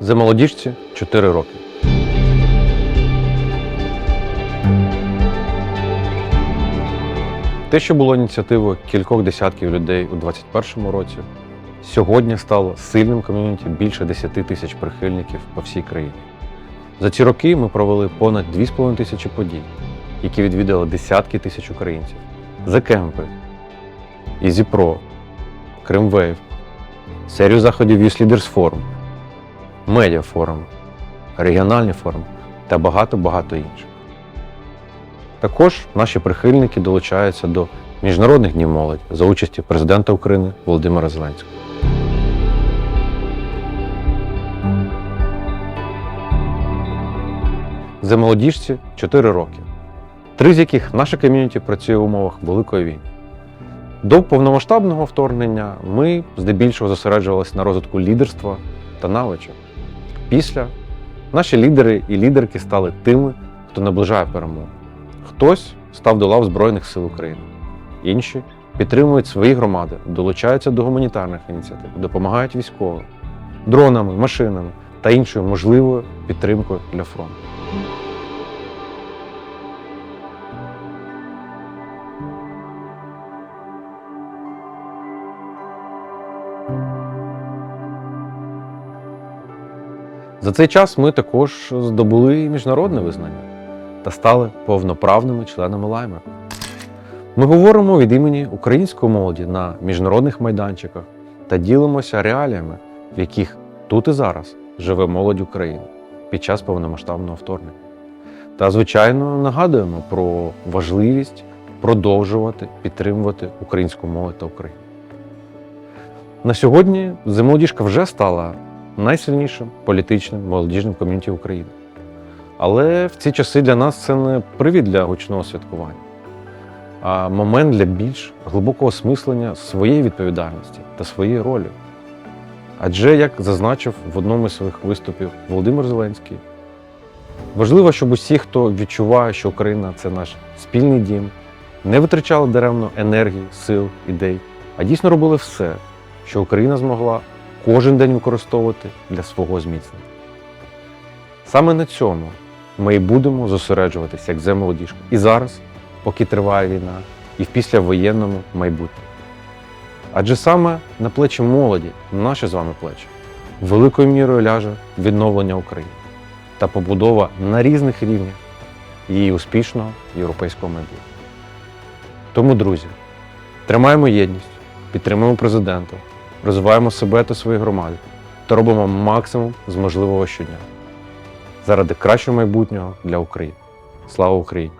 За молодіжці 4 роки. Те, що було ініціативою кількох десятків людей у 2021 році, сьогодні стало сильним ком'юніті більше 10 тисяч прихильників по всій країні. За ці роки ми провели понад 2,5 тисячі подій, які відвідали десятки тисяч українців. Закемпи, EasyPro, Кримвейв, серію заходів Youth Leaders Forum, медіафорум, регіональні форуми та багато-багато інших. Також наші прихильники долучаються до міжнародних днів молоді за участі президента України Володимира Зеленського. За молодіжці 4 роки, три з яких наше ком'юніті працює в умовах Великої війни. До повномасштабного вторгнення ми здебільшого зосереджувалися на розвитку лідерства та навичок. Після наші лідери і лідерки стали тими, хто наближає перемогу. Хтось став до лав Збройних сил України, інші підтримують свої громади, долучаються до гуманітарних ініціатив, допомагають військовим, дронами, машинами та іншою можливою підтримкою для фронту. За цей час ми також здобули міжнародне визнання та стали повноправними членами лаймер. Ми говоримо від імені української молоді на міжнародних майданчиках та ділимося реаліями, в яких тут і зараз живе молодь України під час повномасштабного вторгнення. Та, звичайно, нагадуємо про важливість продовжувати підтримувати українську молодь та Україну. На сьогодні «Земолодіжка» вже стала найсильнішим політичним молодіжним ком'юніті України. Але в ці часи для нас це не привід для гучного святкування, а момент для більш глибокого осмислення своєї відповідальності та своєї ролі. Адже, як зазначив в одному із своїх виступів Володимир Зеленський, важливо, щоб усі, хто відчуває, що Україна це наш спільний дім, не витрачали даремно енергії, сил, ідей, а дійсно робили все, що Україна змогла кожен день використовувати для свого зміцнення. Саме на цьому ми і будемо зосереджуватися як землодіжка. І зараз, поки триває війна, і в післявоєнному майбутньому. Адже саме на плечі молоді, наші з вами плечі, великою мірою ляже відновлення України та побудова на різних рівнях її успішного європейського майбутнього. Тому, друзі, тримаємо єдність, підтримуємо президента, розвиваємо себе та свої громади та робимо максимум з можливого щодня заради кращого майбутнього для України. Слава Україні!